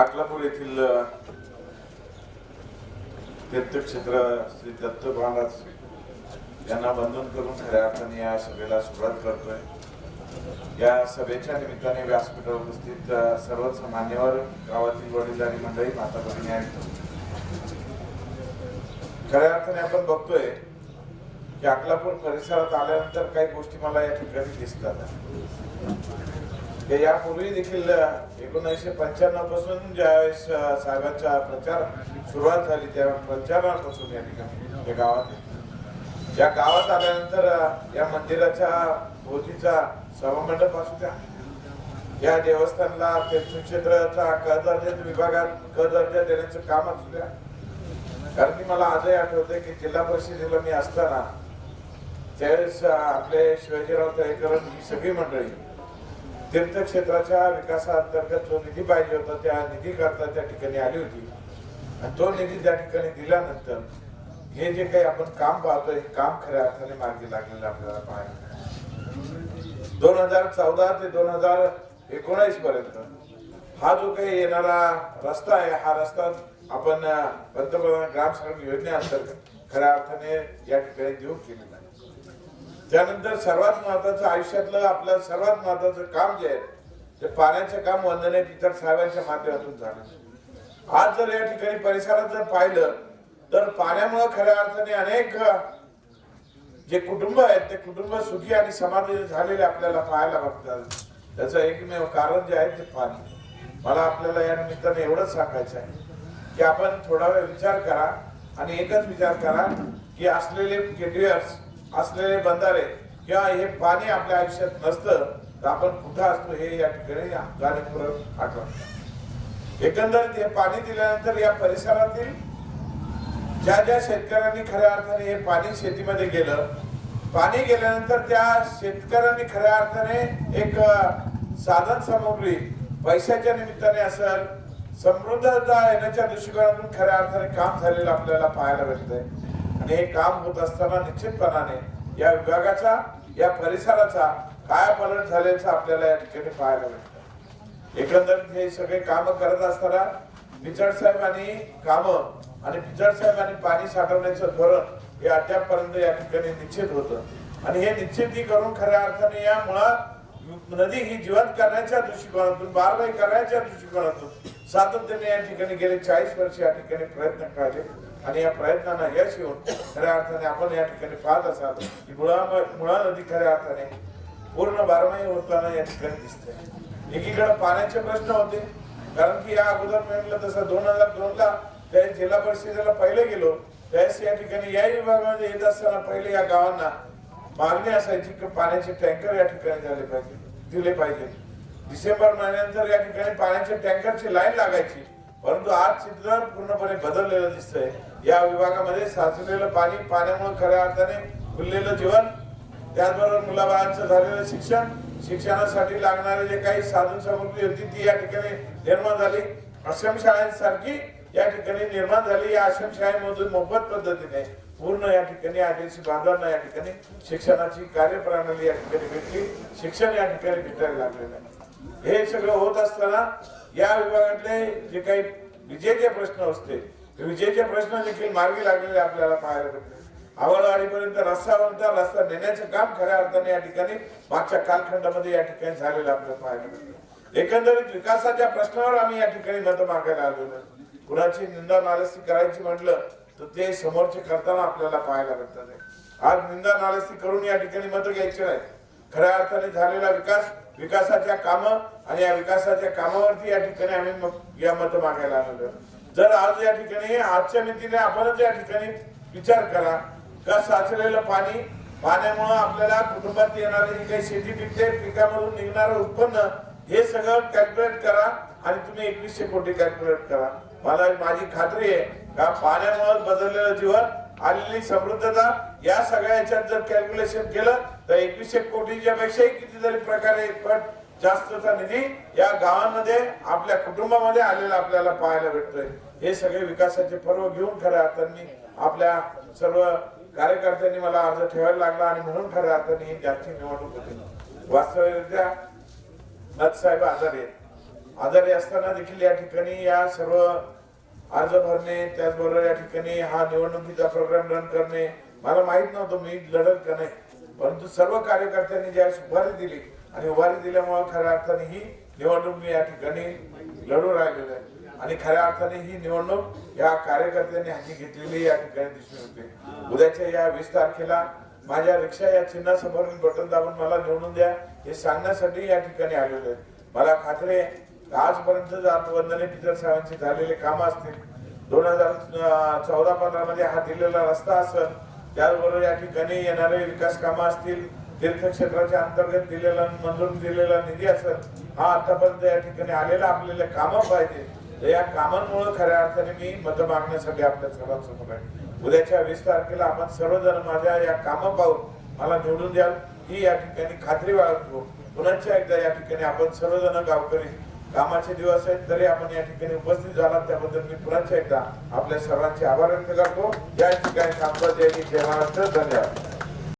अकलापूर येथील तीर्थक्षेत्र श्री दत्त महाराज यांना वंदन करून खऱ्या अर्थाने या सभेला सुरुवात करतोय. या सभेच्या निमित्ताने व्यासपीठावर उपस्थित सर्वच मान्यवर गावातील वडीलधारी मंडळी माता भगिनी आहेत खऱ्या अर्थाने आपण बघतोय की अकलापूर परिसरात आल्यानंतर काही गोष्टी मला या ठिकाणी दिसतात. हे यापूर्वी देखील एकोणीसशे पंच्याण्णवपासून ज्यावेळेस अ, साहेबांचा प्रचार सुरुवात झाली त्या प्रचारापासून या ठिकाणी या गावात या गावात आल्यानंतर या मंदिराच्या भोवतीचा सभामंडप असू द्या या देवस्थानला तीर्थक्षेत्राचा क दर्जा विभागात क दर्जा देण्याचं काम असू द्या. कारण की मला आजही आठवतंय की जिल्हा परिषदेला मी असताना त्यावेळेस आपले शिवाजीराव तळेकर ही सगळी मंडळी तीर्थक्षेत्राच्या विकासाअंतर्गत जो निधी पाहिजे होता त्या निधी करता त्या ठिकाणी आली होती. आणि तो निधी त्या ठिकाणी दिल्यानंतर हे जे काही आपण काम पाहतो हे काम खऱ्या अर्थाने मार्गी लागलेलं आपल्याला पाहायला दोन हजार चौदा ते दोन हजार एकोणावीस पर्यंत हा जो काही येणारा रस्ता आहे हा रस्ता आपण पंतप्रधान ग्राम सडक योजनेअंतर्गत खऱ्या अर्थाने या ठिकाणी देऊ केलेला आहे. त्यानंतर सर्वात महत्वाचं आयुष्यातलं आपलं सर्वात महत्वाचं काम जे आहे ते पाण्याचं काम वंदने इतर साहेबांच्या माध्यमातून झालं. आज जर या ठिकाणी परिसरात जर पाहिलं तर पाण्यामुळे खऱ्या अर्थाने अनेक जे कुटुंब आहेत ते कुटुंब सुखी आणि समाधानी झालेले आपल्याला पाहायला बघतात. त्याचं एकमेव कारण जे आहे ते पाणी. मला आपल्याला या निमित्ताने एवढंच सांगायचं आहे की आपण थोडा वेळ विचार करा आणि एकच विचार करा की असलेले गेटवेअर्स असलेले बंधारे किंवा हे पाणी आपल्या आयुष्यात नसतं तर आपण कुठं असतो हे या ठिकाणी जाणीवपूर्वक आठवण. एकंदरीत हे पाणी दिल्यानंतर या परिसरातील ज्या ज्या शेतकऱ्यांनी खऱ्या अर्थाने हे पाणी शेतीमध्ये गेलं पाणी गेल्यानंतर त्या शेतकऱ्यांनी खऱ्या अर्थाने एक साधन सामग्री पैशाच्या निमित्ताने असेल समृद्धता येण्याच्या दृष्टिकोनातून खऱ्या अर्थाने काम झालेलं आपल्याला पाहायला भेटतंय आणि हे काम होत असताना निश्चितपणाने या विभागाचा या परिसराचा काय पलट झाल्याचं आपल्याला या ठिकाणी पाहायला भेटतं एकंदरीत हे सगळे काम करत असताना पिचड साहेबांनी काम आणि पिचड साहेबांनी पाणी साठवण्याचं धोरण हे अद्यापपर्यंत या ठिकाणी निश्चित होतं. आणि हे निश्चिती करून खऱ्या अर्थाने या मुळात नदी ही जीवन करण्याच्या दृष्टिकोनातून बारबाई करण्याच्या दृष्टिकोनातून सातत्याने या ठिकाणी गेले चाळीस वर्ष या ठिकाणी प्रयत्न करायचे. आणि या प्रयत्नांना यश येऊन खऱ्या अर्थाने आपण या ठिकाणी पाहत असाल की मुळा मुळा नदी खऱ्या अर्थाने पूर्ण बारमाही होताना या ठिकाणी दिसते एकीकडे पाण्याचे प्रश्न होते कारण की या अगोदर म्हटलं तसं दोन हजार दोन ला त्या जिल्हा परिषदेला पहिले गेलो त्यावेळेस या ठिकाणी या विभागामध्ये येत असताना पहिले या गावांना मागणी असायची की पाण्याचे टँकर या ठिकाणी झाले पाहिजे दिले पाहिजे. डिसेंबर महिन्यानंतर या ठिकाणी पाण्याच्या टँकरची लाईन लागायची. परंतु आज चित्र पूर्णपणे बदललेलं दिसतंय. या विभागामध्ये साचलेलं पाणी पाण्यामुळे खऱ्या अर्थाने खुललेलं जीवन त्याचबरोबर मुलाबाळांचं झालेलं शिक्षण शिक्षणासाठी लागणारे जे काही साधन सामग्री होती ती या ठिकाणी निर्माण झाली. आश्रम शाळांसारखी या ठिकाणी निर्माण झाली. या आश्रम शाळेमधून मोफत पद्धतीने पूर्ण या ठिकाणी आदिवासी बांधवांना या ठिकाणी शिक्षणाची कार्यप्रणाली या ठिकाणी भेटली. शिक्षण या ठिकाणी भेटायला लागलेलं आहे. हे सगळं होत असताना या विभागातले जे काही विजेचे प्रश्न असते ते विजेचे प्रश्न देखील मार्गी लागलेले आपल्याला पाहायला भेटले. आवडवाडीपर्यंत रस्ता बनता रस्ता नेण्याचं काम खऱ्या अर्थाने या ठिकाणी मागच्या कालखंडामध्ये या ठिकाणी झालेलं आपल्याला पाहायला भेटलं. एकंदरीत विकासाच्या प्रश्नावर आम्ही या ठिकाणी मत मागायला आलेलो आहे. कुणाची निंदा नालस्ती करायची म्हटलं तर ते समोरचे करताना आपल्याला पाहायला भेटतात. आज निंदा नालस्ती करून या ठिकाणी मत घ्यायची नाही. खऱ्या अर्थाने झालेला विकास विकासाच्या काम आणि या विकासाच्या कामावरती या ठिकाणी आम्ही या मत मागायला आलेलो जर आज या ठिकाणी आजच्या नीतीने आपणच या ठिकाणी विचार करा का साचलेलं पाणी पाण्यामुळं आपल्याला कुटुंबात येणारे जे काही शेती पिकते पिकामधून निघणारं उत्पन्न हे सगळं कॅल्क्युलेट करा आणि तुम्ही एकवीसशे कोटी कॅल्क्युलेट करा. मला माझी खात्री आहे का पाण्यामुळे बदललेलं जीवन आलेली समृद्धता या सगळ्या याच्यात जर कॅल्क्युलेशन केलं तर एकवीसशे कोटीच्या पेक्षाही कितीतरी प्रकारे पट जास्तचा निधी या गावांमध्ये आपल्या कुटुंबामध्ये आलेला आपल्याला पाहायला भेटतोय. हे सगळे विकासाचे पर्व घेऊन खऱ्या अर्थांनी आपल्या सर्व कार्यकर्त्यांनी मला अर्ज ठेवायला लागला आणि म्हणून खऱ्या अर्थाने ही जागतिक निवडणूक होती. वास्तविकरित्या नाथसाहेब आजारी आहेत. आजारी असताना देखील या ठिकाणी या सर्व अर्ज भरणे त्याचबरोबर या ठिकाणी हा निवडणुकीचा प्रोग्राम रन करणे. मला माहीत नव्हतं मी लढत का नाही. परंतु सर्व कार्यकर्त्यांनी ज्या उभारी दिली आणि उभारी दिल्यामुळे खऱ्या अर्थाने ही निवडणूक मी या ठिकाणी लढू राहिलेलो आहे. आणि खऱ्या अर्थाने ही निवडणूक या कार्यकर्त्यांनी हाती घेतलेली या ठिकाणी दिसून येते. उद्याच्या या वीस तारखेला माझ्या रिक्षा या चिन्हासमोर बटन दाबून मला निवडून द्या हे सांगण्यासाठी या ठिकाणी आलेलो आहे. मला खात्री आहे आजपर्यंत वंदने टीचर साहेबांचे झालेले काम असतील दोन हजार चौदा पंधरा मध्ये हा दिलेला रस्ता असेल त्याचबरोबर या ठिकाणी येणारे विकास कामं असतील तीर्थक्षेत्राच्या अंतर्गत दिलेला मंजूर दिलेला निधी असेल हा आतापर्यंत या ठिकाणी आलेला आपल्याला कामं पाहिजे. तर या कामांमुळे खऱ्या अर्थाने मी मत मागण्यासाठी आपल्या सर्वांसमोर आहे. उद्याच्या वीस तारखेला आपण सर्वजण माझ्या या कामं पाहून मला निवडून द्याल ही या ठिकाणी खात्री बाळगतो. पुन्हा एकदा या ठिकाणी आपण सर्वजण गावकरी कामाचे दिवस आहेत तरी आपण या ठिकाणी उपस्थित झालात. त्याबद्दल मी पुन्हा एकदा आपल्या सर्वांचे आभार व्यक्त करतो. या ठिकाणी जय महाराष्ट्र. धन्यवाद.